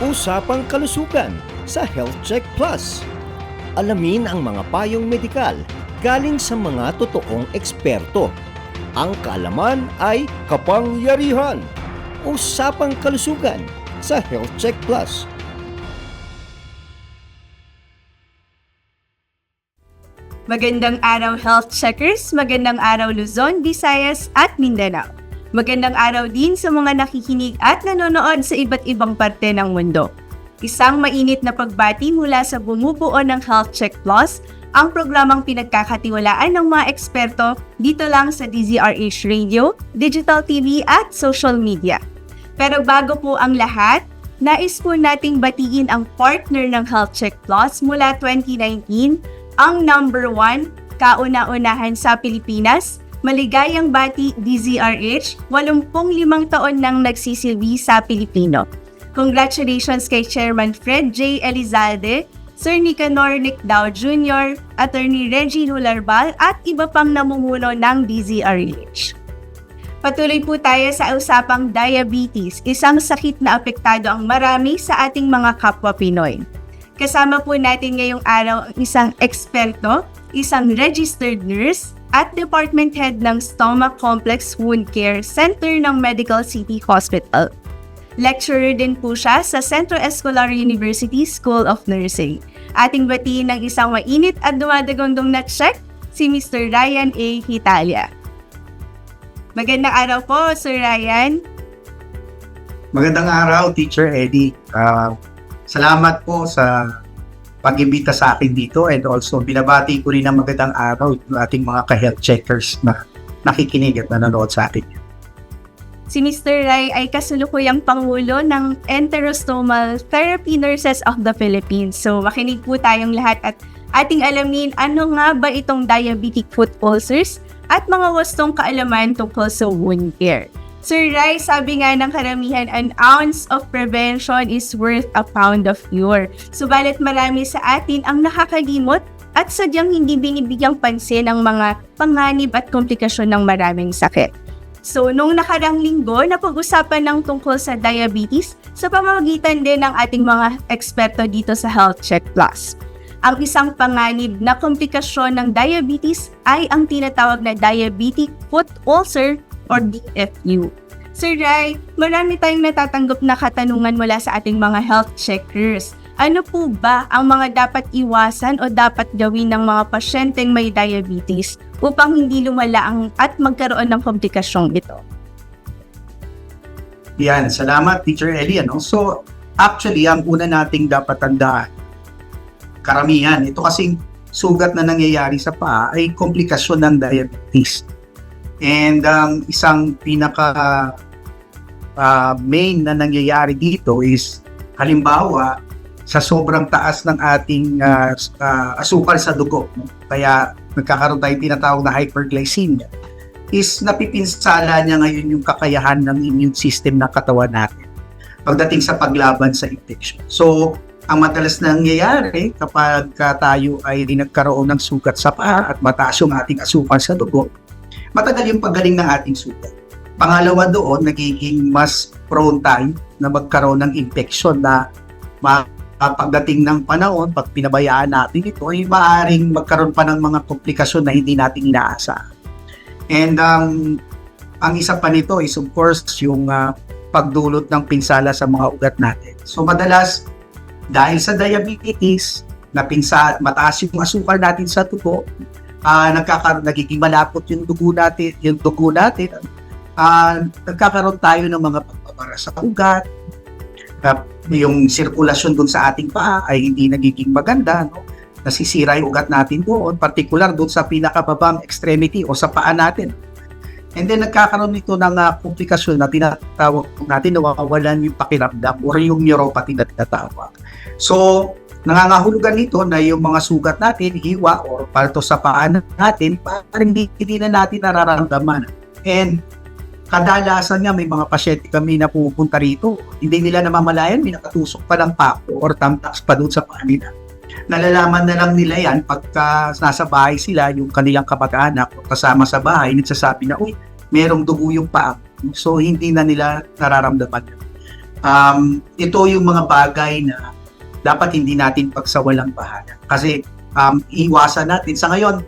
Usapang kalusugan sa Health Check Plus. Alamin ang mga payong medikal galing sa mga totoong eksperto. Ang kaalaman ay kapangyarihan. Usapang kalusugan sa Health Check Plus. Magandang araw health checkers, magandang araw Luzon, Visayas at Mindanao. Magandang araw din sa mga nakikinig at nanonood sa iba't ibang parte ng mundo. Isang mainit na pagbati mula sa bumubuo ng Health Check Plus, ang programang pinagkakatiwalaan ng mga eksperto dito lang sa DZRH Radio, Digital TV at social media. Pero bago po ang lahat, nais po nating batiin ang partner ng Health Check Plus mula 2019 ang number one, kauna-unahan sa Pilipinas, maligayang bati DZRH, 85 taon nang nagsisilbi sa Pilipino. Congratulations kay Chairman Fred J. Elizalde, Sir Nicanor Nick Dow Jr., Attorney Reggie Hularbal at iba pang namumuno ng DZRH. Patuloy po tayo sa usapang diabetes, isang sakit na apektado ang marami sa ating mga kapwa Pinoy. Kasama po natin ngayong araw ang isang eksperto, isang registered nurse, at department head ng Stomach Complex Wound Care Center ng Medical City Hospital. Lecturer din po siya sa Centro Escolar University School of Nursing. Ating batiin ng isang mainit at dumadagondong na check, si Mr. Ryan A. Hitalia. Magandang araw po, Sir Ryan. Magandang araw, Teacher Eddie. Ah, salamat po sa pag-imbita sa akin dito and also binabati ko rin ang magandang araw yung ating mga ka-health checkers na nakikinig at nanonood sa atin. Si Mr. Rai ay kasulukuyang Pangulo ng Enterostomal Therapy Nurses of the Philippines. So makinig po tayong lahat at ating alamin ano nga ba itong diabetic foot ulcers at mga wastong kaalaman tungkol sa wound care. Sir Rai, sabi nga ng karamihan, an ounce of prevention is worth a pound of cure. Subalit marami sa atin ang nakakalimot at sadyang hindi binibigyang pansin ang mga panganib at komplikasyon ng maraming sakit. So, nung nakarang linggo, napag-usapan ng tungkol sa diabetes sa pamamagitan din ng ating mga eksperto dito sa Health Check Plus. Ang isang panganib na komplikasyon ng diabetes ay ang tinatawag na diabetic foot ulcer or DFU. Sir Rai, marami tayong natatanggap na katanungan mula sa ating mga health checkers. Ano po ba ang mga dapat iwasan o dapat gawin ng mga pasyenteng may diabetes upang hindi lumala ang at magkaroon ng komplikasyong ito? Yan, salamat Teacher Ellie. Ano? So, actually, ang una nating dapat tandaan, karamihan, ito kasing sugat na nangyayari sa paa ay komplikasyon ng diabetes. And ang isang pinaka uh, main na nangyayari dito is halimbawa sa sobrang taas ng ating uh, uh, asukal sa dugo. No? Kaya nagkakaroon tayo tinatawag na hyperglycemia is napipinsala niya ngayon yung kakayahan ng immune system ng katawan natin pagdating sa paglaban sa infection. So, ang madalas na nangyayari kapag tayo ay nagkaroon ng sugat sa paa at mataas yung ating asukal sa dugo, matagal yung paggaling ng ating sugat. Pangalawa doon, nagiging mas prone tayo na magkaroon ng infection na pagdating ng panahon, pag pinabayaan natin ito, ay maaaring magkaroon pa ng mga komplikasyon na hindi natin inaasa. And um, ang isa pa nito is of course yung uh, pagdulot ng pinsala sa mga ugat natin. So madalas, dahil sa diabetes, na pinsa, mataas yung asukal natin sa tubo, uh, nagkakaroon, nagiging malapot yung dugo natin, yung dugo natin, uh, nagkakaroon tayo ng mga pagbabara sa ugat, uh, yung sirkulasyon dun sa ating paa ay hindi nagiging maganda, no? nasisira yung ugat natin doon, particular doon sa pinakababang extremity o sa paa natin. And then nagkakaroon nito ng uh, komplikasyon na tinatawag natin nawawalan yung pakiramdam or yung neuropathy na tinatawag. So, nangangahulugan nito na yung mga sugat natin, hiwa or palto sa paa natin, parang hindi, hindi na natin nararamdaman. And kadalasan nga may mga pasyente kami na pupunta rito, hindi nila namamalayan, may nakatusok pa ng pako or tamtax pa doon sa paa nila nalalaman na lang nila yan pagka nasa bahay sila, yung kanilang kapag-anak kasama sa bahay, nagsasabi na, uy, merong dugo yung paa. So, hindi na nila nararamdaman. um, ito yung mga bagay na dapat hindi natin pagsawalang bahala. Kasi um, iwasan natin. Sa ngayon,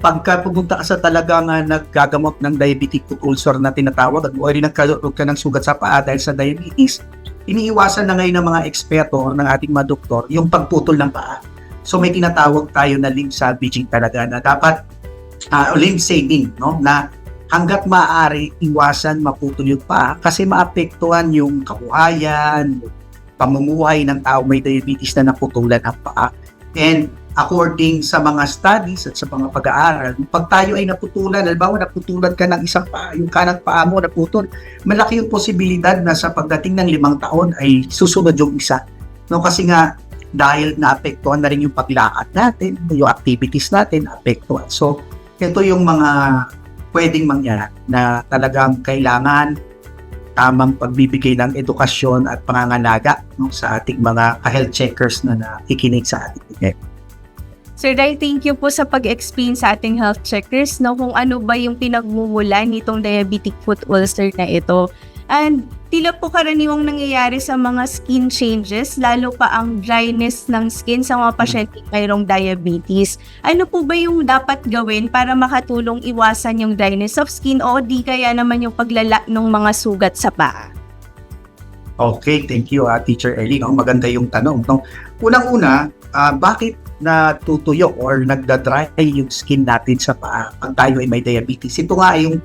pagka pumunta ka sa talagang uh, naggagamot ng diabetic foot ulcer na tinatawag at o rin nagkaroon ka ng sugat sa paa dahil sa diabetes, iniiwasan na ngayon ng mga eksperto ng ating mga doktor yung pagputol ng paa. So may tinatawag tayo na limb salvaging talaga na dapat uh, limb saving, no? Na hanggat maaari iwasan maputol yung paa kasi maapektuhan yung kabuhayan, pamumuhay ng tao may diabetes na naputulan ang paa. And according sa mga studies at sa mga pag-aaral, pag tayo ay naputulan, halimbawa naputulan ka ng isang paa, yung kanang paa mo naputol, malaki yung posibilidad na sa pagdating ng limang taon ay susunod yung isa. No, kasi nga dahil naapektuhan na rin yung paglakad natin, yung activities natin, naapektuhan. So, ito yung mga pwedeng mangyari na talagang kailangan tamang pagbibigay ng edukasyon at pangangalaga no, sa ating mga health checkers na nakikinig sa ating Sir Dai, thank you po sa pag-explain sa ating health checkers no kung ano ba yung pinagmumulan nitong diabetic foot ulcer na ito. And tila po karaniwang nangyayari sa mga skin changes, lalo pa ang dryness ng skin sa mga pasyente mayroong diabetes. Ano po ba yung dapat gawin para makatulong iwasan yung dryness of skin o di kaya naman yung paglala ng mga sugat sa paa? Okay, thank you, ah, Teacher Ellie. No? Maganda yung tanong. No? Unang-una, ah, bakit natutuyo or nagda-dry yung skin natin sa paa pag tayo ay may diabetes? Ito nga yung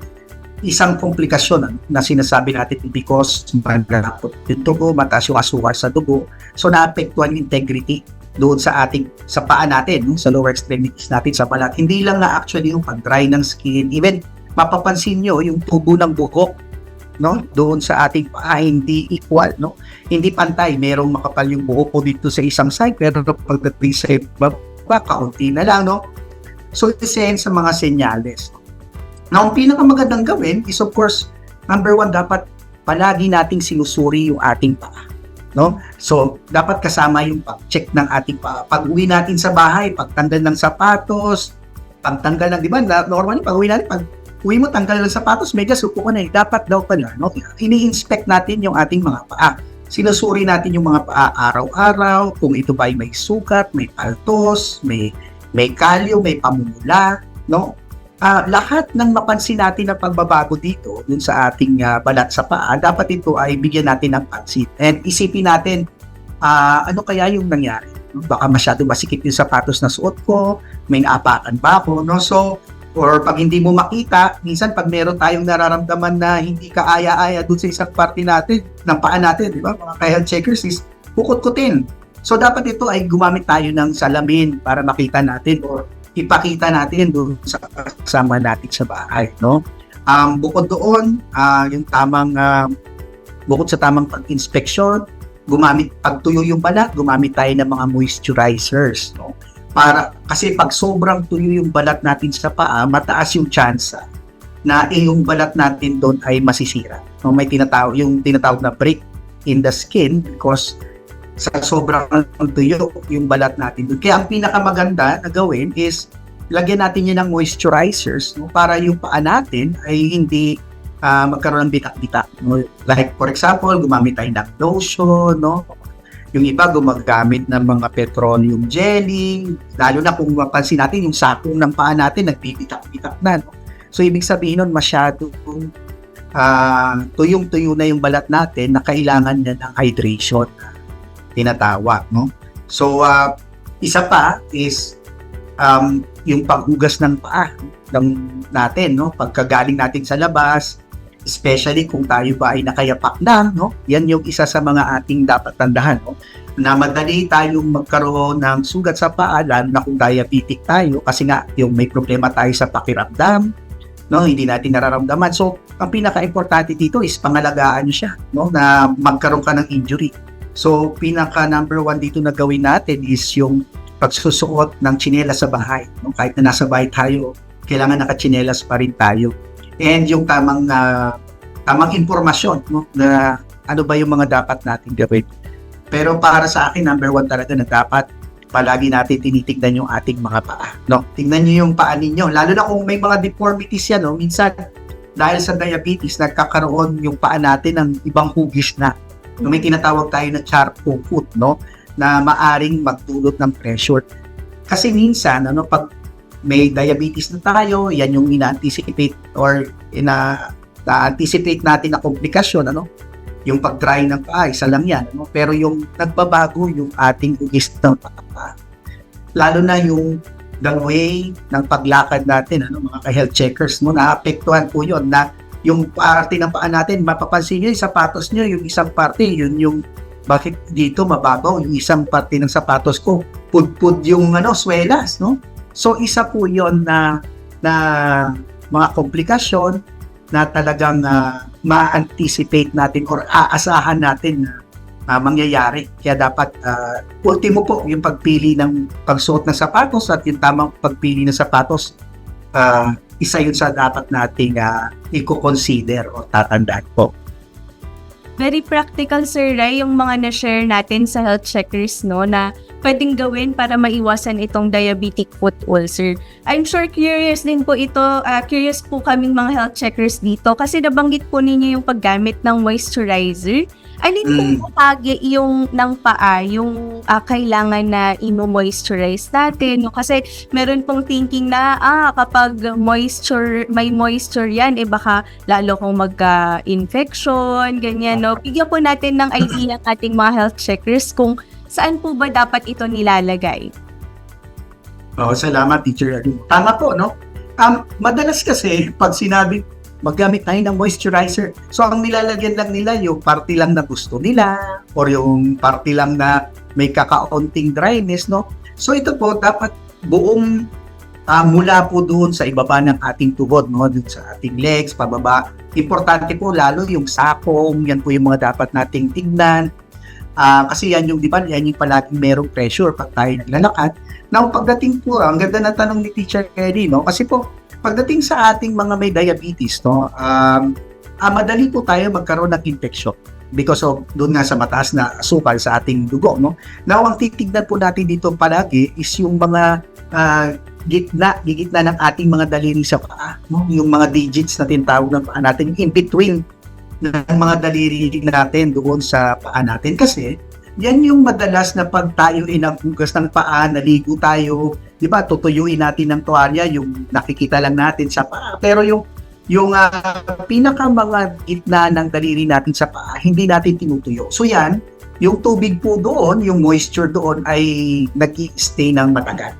isang komplikasyon na sinasabi natin because magalapot yung dugo, mataas yung asukar sa dugo, so naapektuhan yung integrity doon sa ating sa paa natin, sa lower extremities natin sa balat. Hindi lang na actually yung pag-dry ng skin, even mapapansin nyo yung tubo ng buhok no? Doon sa ating paa hindi equal no? Hindi pantay. Merong makapal yung buhok ko dito sa isang side pero pagdating sa baba kaunti na lang no? So isa sa mga senyales Now, ang pinakamagandang gawin is of course, number one, dapat palagi nating sinusuri yung ating paa. No? So, dapat kasama yung pag-check ng ating paa. Pag uwi natin sa bahay, pagtanggal ng sapatos, pagtanggal ng, di ba, normally, pag uwi natin, pag uwi mo, tanggal ng sapatos, medyas, upo ka na eh. Dapat daw pala, no? ini-inspect natin yung ating mga paa. Sinusuri natin yung mga paa araw-araw, kung ito ba ay may sugat, may paltos, may may kalyo, may pamumula, no? Ah, lahat ng mapansin natin na pagbabago dito dun sa ating ah, balat sa paa, dapat ito ay bigyan natin ng pansin. And isipin natin, ah, ano kaya yung nangyari? Baka masyado masikip yung sapatos na suot ko, may naapakan ba ako, no? So, or pag hindi mo makita, minsan pag meron tayong nararamdaman na hindi ka aya-aya dun sa isang parte natin, ng paa natin, di ba? Mga health checkers is kukut-kutin. So, dapat ito ay gumamit tayo ng salamin para makita natin or ipakita natin doon sa kasama natin sa bahay, no? Um, bukod doon, ah, yung tamang ah, bukod sa tamang pag-inspeksyon, gumamit pagtuyo yung balat, gumamit tayo ng mga moisturizers, no? Para kasi pag sobrang tuyo yung balat natin sa paa, mataas yung chance na yung balat natin doon ay masisira. No, may tinatawag yung tinatawag na break in the skin because sa sobrang tuyo yung balat natin doon. Kaya ang pinakamaganda na gawin is lagyan natin yun ng moisturizers no, para yung paa natin ay hindi ah, magkaroon ng bitak-bitak. No? Like for example, gumamit tayo ng lotion, no? Yung iba gumagamit ng mga petroleum jelly, lalo na kung mapansin natin yung sakong ng paa natin nagbibitak-bitak na. No? So ibig sabihin nun masyado ah, tuyong-tuyo na yung balat natin na kailangan niya ng hydration na tinatawag. No? So ah, isa pa is um, yung paghugas ng paa ng natin, no? Pagkagaling natin sa labas, especially kung tayo ba ay nakayapak na, no? Yan yung isa sa mga ating dapat tandaan, no? Na madali tayong magkaroon ng sugat sa paa, lalo na kung diabetic tayo, kasi nga, yung may problema tayo sa pakiramdam, no? Hindi natin nararamdaman. So, ang pinaka-importante dito is pangalagaan siya, no? Na magkaroon ka ng injury. So, pinaka number one dito na gawin natin is yung pagsusuot ng tsinelas sa bahay. No? Kahit na nasa bahay tayo, kailangan nakatsinelas pa rin tayo. And yung tamang ah, tamang informasyon no? na ano ba yung mga dapat natin gawin. Pero para sa akin, number one talaga na dapat palagi natin tinitignan yung ating mga paa. No? Tingnan nyo yung paa ninyo. Lalo na kung may mga deformities yan, no? minsan dahil sa diabetes, nagkakaroon yung paa natin ng ibang hugis na. No, may tinatawag tayo na foot, no? Na maaring magdulot ng pressure. Kasi minsan, ano, pag may diabetes na tayo, yan yung ina-anticipate or ina na-anticipate natin na komplikasyon, ano? Yung pag-dry ng paa, isa lang yan. Ano? Pero yung nagbabago yung ating ugis ng paa. Lalo na yung the way ng paglakad natin, ano, mga ka-health checkers mo, naapektuhan po yun na yung parte ng paa natin, mapapansin nyo yung sapatos nyo, yung isang parte, yun yung bakit dito mababaw yung isang parte ng sapatos ko pudpud yung ano swelas no so isa po yon na na mga komplikasyon na talagang ah, ma-anticipate natin or aasahan natin na na mangyayari. Kaya dapat, ah, ultimo po, yung pagpili ng pagsuot ng sapatos at yung tamang pagpili ng sapatos, ah, isa yun sa dapat nating uh, i-consider o tatandaan po. Very practical, Sir Ray, yung mga na-share natin sa health checkers, no, na pwedeng gawin para maiwasan itong diabetic foot ulcer. I'm sure curious din po ito, ah, curious po kaming mga health checkers dito kasi nabanggit po ninyo yung paggamit ng moisturizer. Alin Mm. po bahagi yung ng paa, yung ah, kailangan na imo-moisturize natin? No? Kasi meron pong thinking na, ah, kapag moisture, may moisture yan, eh baka lalo kong magka-infection, ganyan, no? Bigyan po natin ng idea ang ating mga health checkers kung saan po ba dapat ito nilalagay. Oo, salamat, Teacher. Tama po, no? Um, madalas kasi, pag sinabi, maggamit tayo ng moisturizer. So, ang nilalagyan lang nila, yung party lang na gusto nila, or yung party lang na may kakaunting dryness, no? So, ito po, dapat buong ah, mula po doon sa ibaba ng ating tubod, no? Doon sa ating legs, pababa. Importante po, lalo yung sakong, yan po yung mga dapat nating tignan. Ah, kasi yan yung, di ba, yan yung palaging merong pressure pag tayo naglalakad. Now, pagdating po, ang ganda ng tanong ni Teacher Eddie, no? Kasi po, pagdating sa ating mga may diabetes, no, um, ah, madali po tayo magkaroon ng infection because of doon nga sa mataas na asukal sa ating dugo, no. Now, ang titignan po natin dito palagi is yung mga ah, gitna, gigitna ng ating mga daliri sa paa, no? Yung mga digits na tinatawag ng paa natin, in between ng mga daliri natin doon sa paa natin kasi yan yung madalas na pag tayo inagugas ng paa, naligo tayo, di ba, tutuyuin natin ng tuwalya, yung nakikita lang natin sa paa. Pero yung yung ah, pinaka mga gitna ng daliri natin sa paa, hindi natin tinutuyo. So yan, yung tubig po doon, yung moisture doon ay nag stay ng matagal.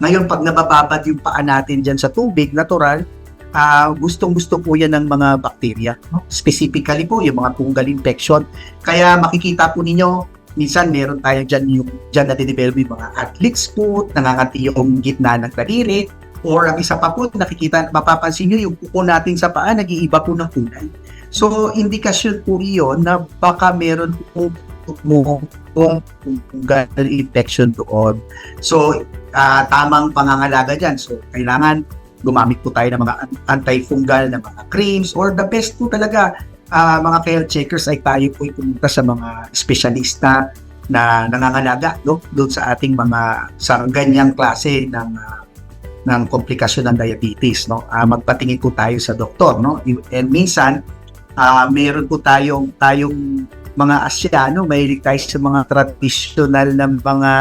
Ngayon, pag nabababad yung paa natin dyan sa tubig, natural, ah gustong-gusto po yan ng mga bakterya. No? Specifically po, yung mga fungal infection. Kaya makikita po ninyo, minsan meron tayo dyan yung dyan na didevelop yung mga athlete's foot, nangangati yung gitna ng daliri, or ang isa pa po, nakikita, mapapansin nyo yung kuko natin sa paa, nag-iiba po ng kulay. So, indikasyon po iyon na baka meron po mo kung fungal infection doon. So, ah, tamang pangangalaga dyan. So, kailangan gumamit po tayo ng mga an- antifungal na mga creams or the best po talaga ah, mga health checkers ay tayo po ay pumunta sa mga espesyalista na nangangalaga no? Doon sa ating mga sa ganyang klase ng ah, ng komplikasyon ng diabetes no? Ah, magpatingin po tayo sa doktor no? And minsan ah, meron po tayong tayong mga Asyano mahilig tayo sa mga traditional na mga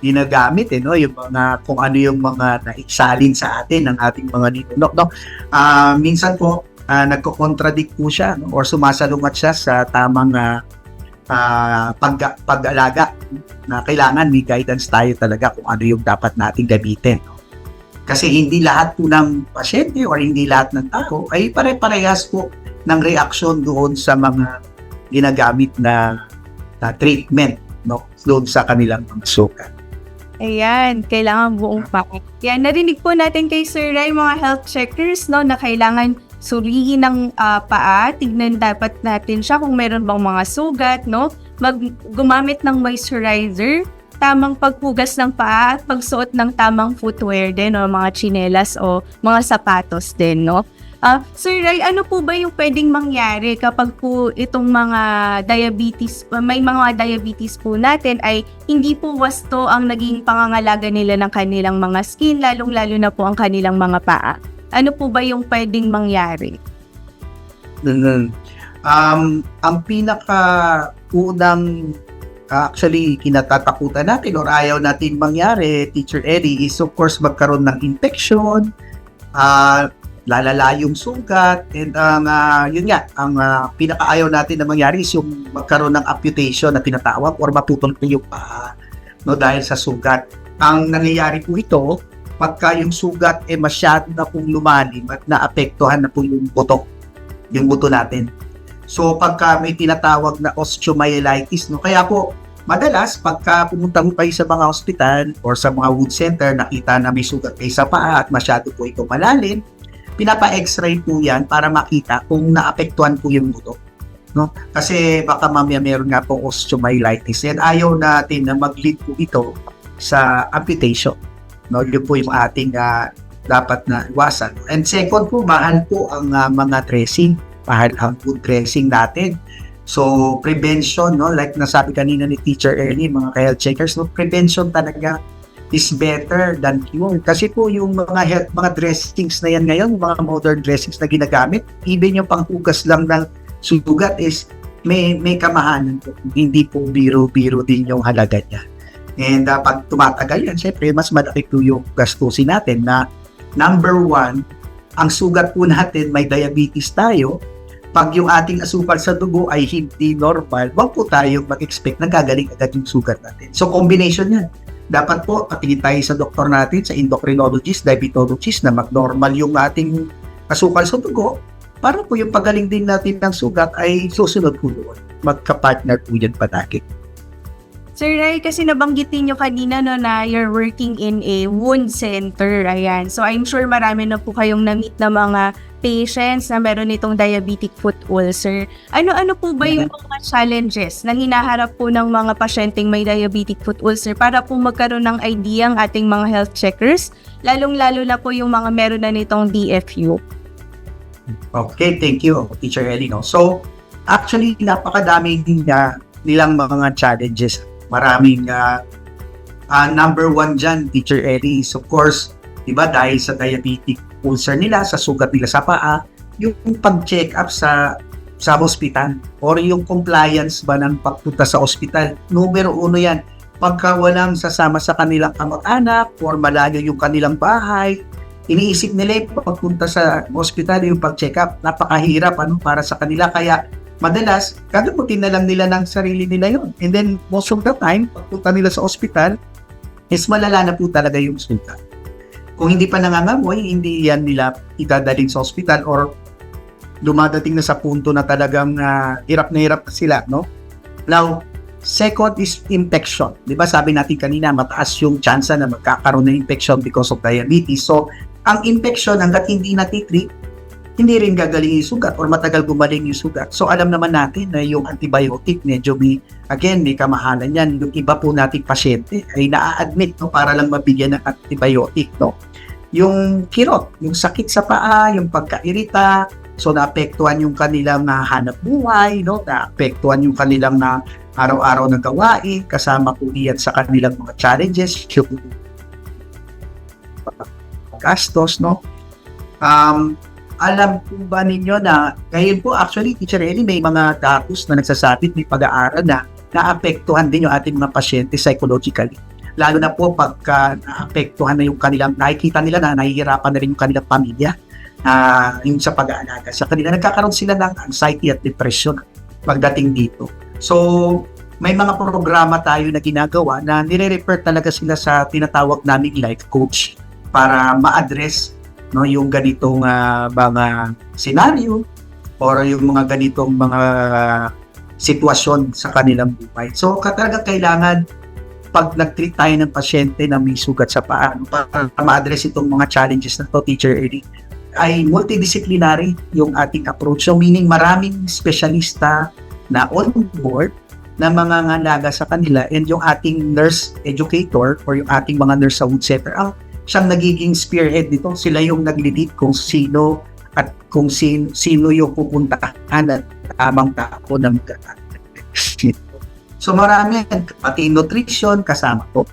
ginagamit eh no? Yung mga kung ano yung mga naisalin sa atin ng ating mga ninunok no? Ah, minsan po ah, nagko-contradict po siya no? or sumasalungat siya sa tamang ah, ah, pag pag-alaga na kailangan may guidance tayo talaga kung ano yung dapat nating gamitin. no? Kasi hindi lahat po ng pasyente or hindi lahat ng tao ay pare-parehas po ng reaksyon doon sa mga ginagamit na, na treatment no doon sa kanilang mga sukat. Ayan, kailangan buong paa. Yan, narinig po natin kay Sir Ray, mga health checkers, no, na kailangan surihin ng ah, paa, tignan dapat natin siya kung meron bang mga sugat, no, mag, gumamit ng moisturizer, tamang paghugas ng paa at pagsuot ng tamang footwear din, o mga chinelas o mga sapatos din, no. Ah, Sir Ray, ano po ba yung pwedeng mangyari kapag po itong mga diabetes, may mga diabetes po natin ay hindi po wasto ang naging pangangalaga nila ng kanilang mga skin, lalong-lalo na po ang kanilang mga paa. Ano po ba yung pwedeng mangyari? Um, ang pinaka unang actually kinatatakutan natin or ayaw natin mangyari, Teacher Eddie, is of course magkaroon ng infection, ah lalala yung sugat, and ang ah, yun nga, ang ah, pinakaayaw natin na mangyari is yung magkaroon ng amputation na tinatawag or maputol po yung paa no, dahil sa sugat. Ang nangyayari po ito, pagka yung sugat eh masyado na pong lumalim at naapektuhan na po yung buto, yung buto natin. So pagka may tinatawag na osteomyelitis, no, kaya po madalas pagka pumunta mo kayo sa mga ospital or sa mga wound center, nakita na may sugat kayo sa paa at masyado po ito malalim, pinapa-x-ray po yan para makita kung naapektuhan po yung buto. No? Kasi baka mamaya meron nga po osteomyelitis and ayaw natin na mag-lead po ito sa amputation. No? Yun po yung ating ah, dapat na iwasan. And second po, mahal po ang ah, mga dressing. Mahal ang food dressing natin. So, prevention, no? Like nasabi kanina ni Teacher Ernie, mga health checkers, no? Prevention talaga is better than cure. Kasi po yung mga health, mga dressings na yan ngayon, mga modern dressings na ginagamit, even yung panghugas lang ng sugat is may may kamahanan po. Hindi po biro-biro din yung halaga niya. And uh, pag tumatagal yan, syempre, mas malaki po yung gastusin natin na number one, ang sugat po natin, may diabetes tayo, pag yung ating asukal sa dugo ay hindi normal, wag po tayong mag-expect na gagaling agad yung sugat natin. So, combination yan dapat po patingin tayo sa doktor natin, sa endocrinologist, diabetologist na mag-normal yung ating asukal sa dugo para po yung pagaling din natin ng sugat ay susunod po doon. Magka-partner po yan palagi. Sir Ray, kasi nabanggit niyo kanina no, na you're working in a wound center. Ayan. So I'm sure marami na po kayong na-meet na mga patients na meron itong diabetic foot ulcer. Ano-ano po ba yung mga challenges na hinaharap po ng mga pasyenteng may diabetic foot ulcer para po magkaroon ng idea ang ating mga health checkers, lalong-lalo na po yung mga meron na nitong DFU. Okay, thank you, Teacher Ellie. No? So, actually, napakadami din na nilang mga challenges. Maraming ah, ah, number one dyan, Teacher Ellie, is of course, di ba, dahil sa diabetic ulcer nila, sa sugat nila sa paa, yung pag-check up sa sa hospital or yung compliance ba ng pagpunta sa hospital. Numero uno yan. Pagka walang sasama sa kanilang kamag-anak or malayo yung kanilang bahay, iniisip nila yung pagpunta sa hospital yung pag-check up. Napakahirap ano, para sa kanila. Kaya madalas, gagamutin na lang nila ng sarili nila yon And then, most of the time, pagpunta nila sa hospital, is malala na po talaga yung sugat. Kung hindi pa nangangamoy, hindi yan nila itadaling sa hospital or dumadating na sa punto na talagang ah, hirap na hirap sila, no? Now, second is infection. 'Di ba sabi natin kanina, mataas yung chance na magkakaroon ng infection because of diabetes. So, ang infection hangga't hindi natitreat, hindi rin gagaling yung sugat or matagal gumaling yung sugat. So, alam naman natin na yung antibiotic, medyo may, again, may kamahalan yan. Yung iba po nating pasyente ay naa-admit no, para lang mabigyan ng antibiotic. No? Yung kirot, yung sakit sa paa, yung pagkairita, so naapektuhan yung kanilang na hanap buhay, no? naapektuhan yung kanilang na araw-araw na gawain, kasama po iyan sa kanilang mga challenges, yung gastos, no? Um, alam po ba ninyo na, ngayon po actually, Teacher Ellie, may mga datos na nagsasabit, may pag-aaral na naapektuhan din yung ating mga pasyente psychologically. Lalo na po pagka naapektuhan na yung kanilang, nakikita nila na nahihirapan na rin yung kanilang pamilya ah yung sa pag-aalaga sa kanila. Nagkakaroon sila ng anxiety at depression pagdating dito. So, may mga programa tayo na ginagawa na nire-refer talaga sila sa tinatawag naming life coach para ma-address no yung ganitong ah, mga scenario or yung mga ganitong mga sitwasyon sa kanilang buhay. So, talaga kailangan pag nag-treat tayo ng pasyente na may sugat sa paa para ma-address itong mga challenges na to, Teacher Eric, ay multidisciplinary yung ating approach. So meaning maraming specialista na on board na mga ngalaga sa kanila and yung ating nurse educator or yung ating mga nurse sa wood center ang siyang nagiging spearhead nito. Sila yung nagli-lead kung sino at kung sino, sino yung pupuntahan at tamang tao ng So marami yan, pati nutrition kasama po.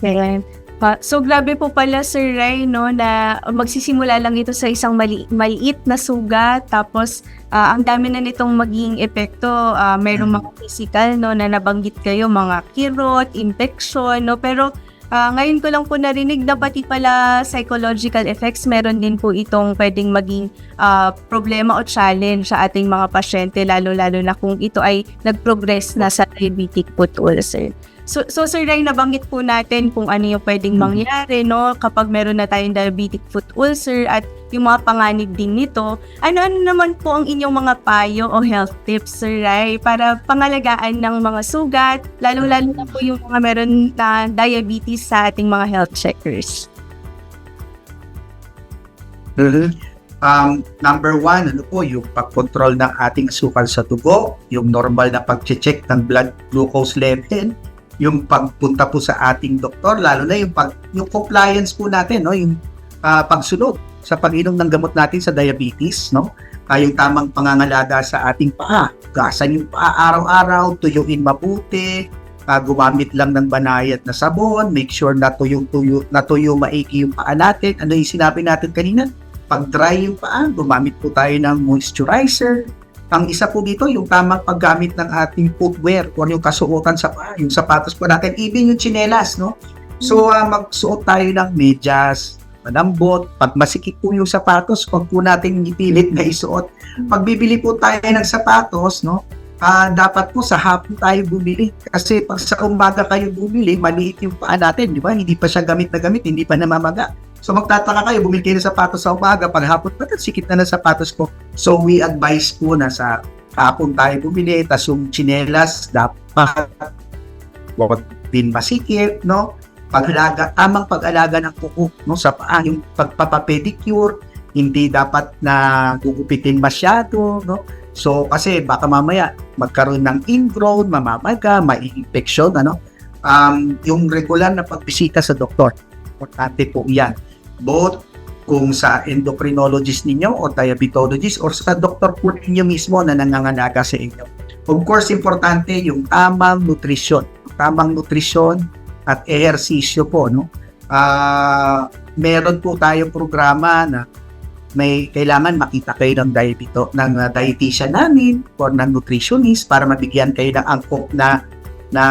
Kaya, Pa. So grabe po pala Sir Ray no na magsisimula lang ito sa isang mali- maliit na sugat tapos ah, ang dami na nitong maging epekto Ah, mayroong mga physical no na nabanggit kayo mga kirot, infection no pero ah, ngayon ko lang po narinig na pati pala psychological effects meron din po itong pwedeng maging ah, problema o challenge sa ating mga pasyente lalo-lalo na kung ito ay nag-progress na sa diabetic foot ulcer. So, so Sir Ray, nabanggit po natin kung ano yung pwedeng mangyari no kapag meron na tayong diabetic foot ulcer at yung mga panganib din nito. Ano-ano naman po ang inyong mga payo o health tips, Sir Ray, para pangalagaan ng mga sugat, lalo-lalo na po yung mga meron na diabetes sa ating mga health checkers. Um, number one, ano po, yung pag-control ng ating asukal sa dugo, yung normal na pag-check ng blood glucose level, yung pagpunta po sa ating doktor, lalo na yung, pag, yung compliance po natin, no? yung ah, pagsunod sa pag-inom ng gamot natin sa diabetes, no? Yung tamang pangangalaga sa ating paa, gasan yung paa araw-araw, tuyuin mabuti, ah, gumamit lang ng banayad na sabon, make sure na tuyong tuyo, na tuyo maigi yung paa natin. Ano yung sinabi natin kanina? Pag dry yung paa, gumamit po tayo ng moisturizer. Ang isa po dito, yung tamang paggamit ng ating footwear o yung kasuotan sa paa, yung sapatos po natin, even yung chinelas, no? So, ah, magsuot tayo ng medyas, malambot. Pag masikip po yung sapatos, huwag po natin ipilit na isuot. Pag bibili po tayo ng sapatos, no? ah dapat po sa hapon tayo bumili. Kasi pag sa umaga kayo bumili, maliit yung paa natin, di ba? Hindi pa siya gamit na gamit, hindi pa namamaga. So magtataka kayo, bumili kayo ng sapatos sa umaga, pag hapon, ang sikip na ng sapatos ko? So we advise po na sa hapon tayo bumili, tas yung chinelas, dapat huwag din masikip, no? Pag-alaga, tamang pag-alaga ng kuko, no? Sa paa, yung pagpapapedicure, hindi dapat na gugupitin masyado, no? So, kasi baka mamaya magkaroon ng ingrown, mamamaga, mai-infection, ano? Um, yung regular na pagbisita sa doktor, importante po yan. Both kung sa endocrinologist ninyo o diabetologist or sa doktor po ninyo mismo na nangangalaga sa inyo. Of course, importante yung tamang nutrition. Tamang nutrition at ehersisyo po, no? Ah, meron po tayong programa na may kailangan makita kayo ng diabeto ng uh, dietitian namin or ng nutritionist para mabigyan kayo ng angkop na na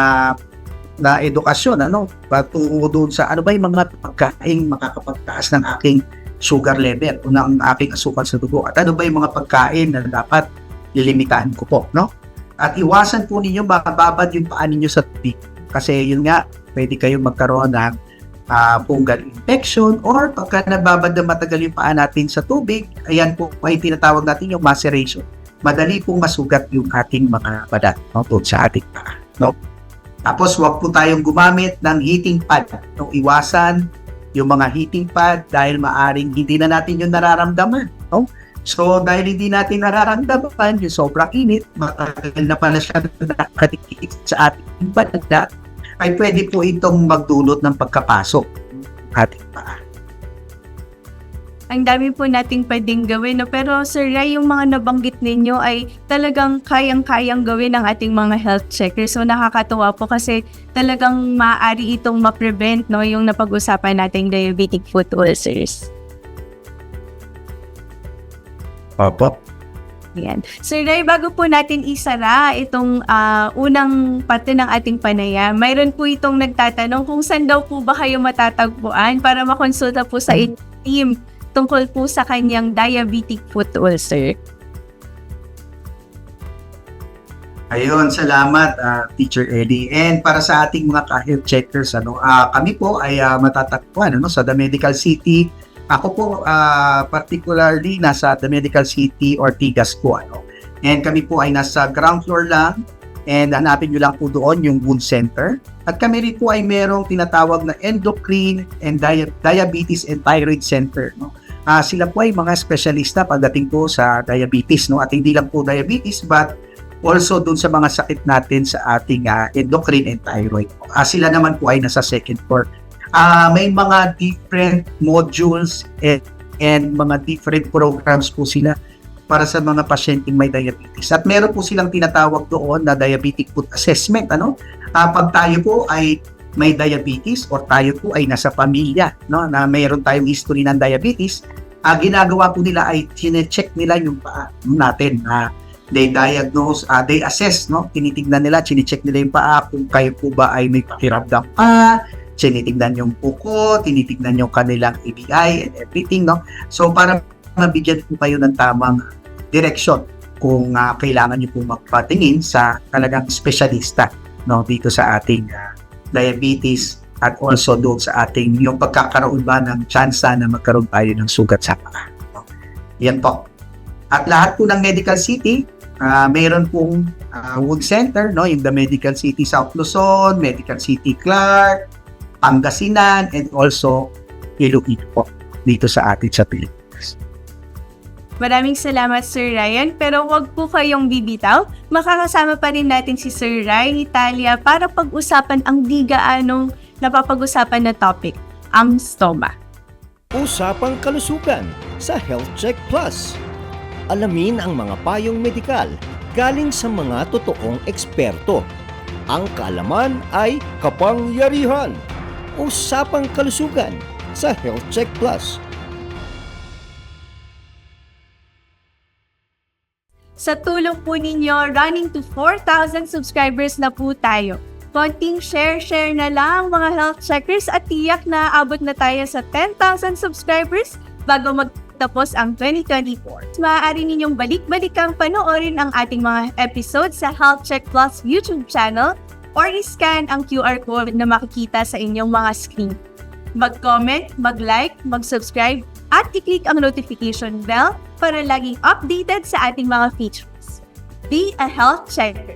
na edukasyon ano? Patungo doon sa ano ba yung mga pagkain makakapagtaas ng aking sugar level o ng aking asukal sa dugo? At ano ba yung mga pagkain na dapat lilimitahan ko po no? At iwasan po ninyo mababad yung paa ninyo sa tubig. Kasi yun nga pwede kayong magkaroon ng uh, fungal infection or pagka nababad na matagal yung paa natin sa tubig, ayan po ay tinatawag natin yung maceration. Madali pong masugat yung ating mga balat no, sa ating paa. No? Tapos wag po tayong gumamit ng heating pad. No? Iwasan yung mga heating pad dahil maaring hindi na natin yung nararamdaman. No? So, dahil hindi natin nararamdaman yung sobrang init, matagal na pala siya nakatikit sa ating balat, ay pwede po itong magdulot ng pagkapasok ating paa. Ang dami po nating pwedeng gawin, no? pero Sir Ray, yung mga nabanggit ninyo ay talagang kayang-kayang gawin ng ating mga health checkers. So nakakatuwa po kasi talagang maaari itong ma-prevent no, yung napag-usapan nating diabetic foot ulcers. Opo. Yan. Sir Ray, bago po natin isara itong ah, unang parte ng ating panayam, mayroon po itong nagtatanong kung saan daw po ba kayo matatagpuan para makonsulta po sa team tungkol po sa kanyang diabetic foot ulcer. Ayun, salamat ah, Teacher Eddie. And para sa ating mga ka-health checkers, ano, ah, kami po ay ah, matatagpuan ano, sa The Medical City. Ako po ah, particularly nasa The Medical City Ortigas po. Ano. And kami po ay nasa ground floor lang. And hanapin nyo lang po doon yung wound center. At kami rin po ay merong tinatawag na endocrine and dia- diabetes and thyroid center. No? Ah, sila po ay mga espesyalista pagdating po sa diabetes. No? At hindi lang po diabetes but also doon sa mga sakit natin sa ating ah, endocrine and thyroid. Ah, sila naman po ay nasa second floor. Ah, may mga different modules and, and mga different programs po sila para sa mga pasyenteng may diabetes. At meron po silang tinatawag doon na diabetic foot assessment. Ano? Ah, pag tayo po ay may diabetes or tayo po ay nasa pamilya no na mayroon tayong history ng diabetes, ah, ginagawa po nila ay chine-check nila yung paa natin na they diagnose, ah, they assess, no? Tinitignan nila, chine-check nila yung paa kung kayo po ba ay may pakiramdam pa, tinitignan yung puko, tinitignan yung kanilang ABI and everything, no? So, para mabigyan po kayo ng tamang direction kung ah, kailangan nyo po magpatingin sa talagang espesyalista, no? Dito sa ating ah, diabetes at also doon sa ating yung pagkakaroon ba ng tsansa na magkaroon tayo ng sugat sa paa. no? Yan po. At lahat po ng Medical City, ah, mayroon pong ah, wound center, no? yung The Medical City South Luzon, Medical City Clark, Pangasinan, and also Iloilo po dito sa atin sa Pilipinas. Maraming salamat Sir Ryan, pero wag po kayong bibitaw. Makakasama pa rin natin si Sir Ryan Italia para pag-usapan ang di gaanong napapag-usapan na topic, ang stoma. Usapang kalusugan sa Health Check Plus. Alamin ang mga payong medikal galing sa mga totoong eksperto. Ang kaalaman ay kapangyarihan. Usapang kalusugan sa Health Check Plus. Sa tulong po ninyo, running to 4,000 subscribers na po tayo. Konting share-share na lang mga health checkers at tiyak na abot na tayo sa 10,000 subscribers bago magtapos ang 2024. Maaari ninyong balik-balikang panoorin ang ating mga episodes sa Health Check Plus YouTube channel or i-scan ang QR code na makikita sa inyong mga screen. Mag-comment, mag-like, mag-subscribe, at i-click ang notification bell para laging updated sa ating mga features. Be a health checker.